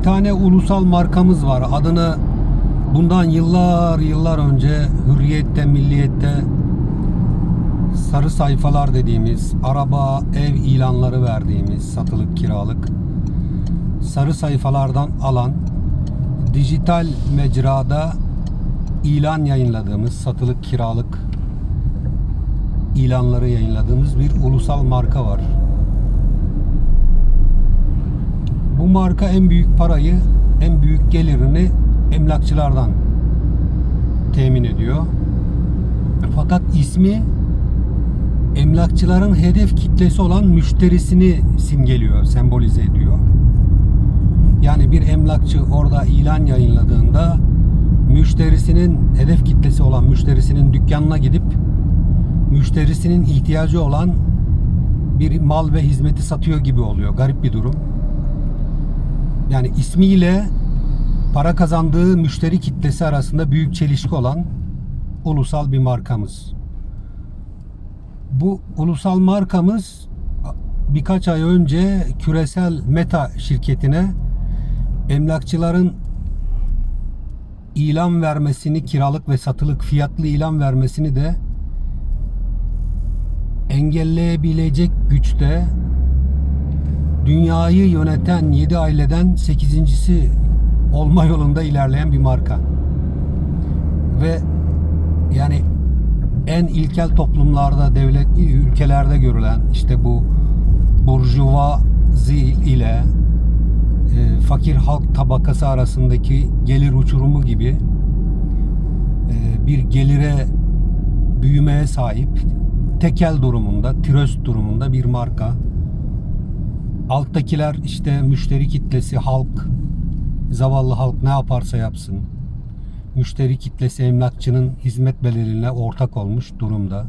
bir tane ulusal markamız var. Adını bundan yıllar yıllar önce Hürriyet'te, Milliyet'te sarı sayfalar dediğimiz, araba, ev ilanları verdiğimiz satılık, kiralık sarı sayfalardan alan dijital mecrada ilan yayınladığımız, satılık, kiralık ilanları yayınladığımız bir ulusal marka var. Bu marka en büyük parayı, en büyük gelirini emlakçılardan temin ediyor. Fakat ismi emlakçıların hedef kitlesi olan müşterisini simgeliyor, sembolize ediyor. Yani bir emlakçı orada ilan yayınladığında müşterisinin hedef kitlesi olan müşterisinin dükkanına gidip müşterisinin ihtiyacı olan bir mal ve hizmeti satıyor gibi oluyor. Garip bir durum. Yani ismiyle para kazandığı müşteri kitlesi arasında büyük çelişki olan ulusal bir markamız. Bu ulusal markamız birkaç ay önce küresel Meta şirketine emlakçıların ilan vermesini, kiralık ve satılık fiyatlı ilan vermesini de engelleyebilecek güçte dünyayı yöneten 7 aileden 8.si olma yolunda ilerleyen bir marka. Ve yani en ilkel toplumlarda, devlet ülkelerde görülen işte bu burjuvazi ile e, fakir halk tabakası arasındaki gelir uçurumu gibi e, bir gelire büyümeye sahip tekel durumunda, tiröst durumunda bir marka. Alttakiler işte müşteri kitlesi halk, zavallı halk ne yaparsa yapsın. Müşteri kitlesi emlakçının hizmet bedeliyle ortak olmuş durumda.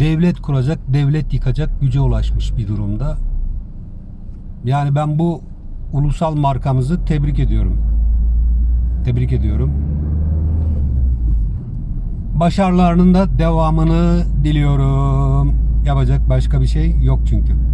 Devlet kuracak, devlet yıkacak güce ulaşmış bir durumda. Yani ben bu ulusal markamızı tebrik ediyorum. Tebrik ediyorum. Başarılarının da devamını diliyorum. Yapacak başka bir şey yok çünkü.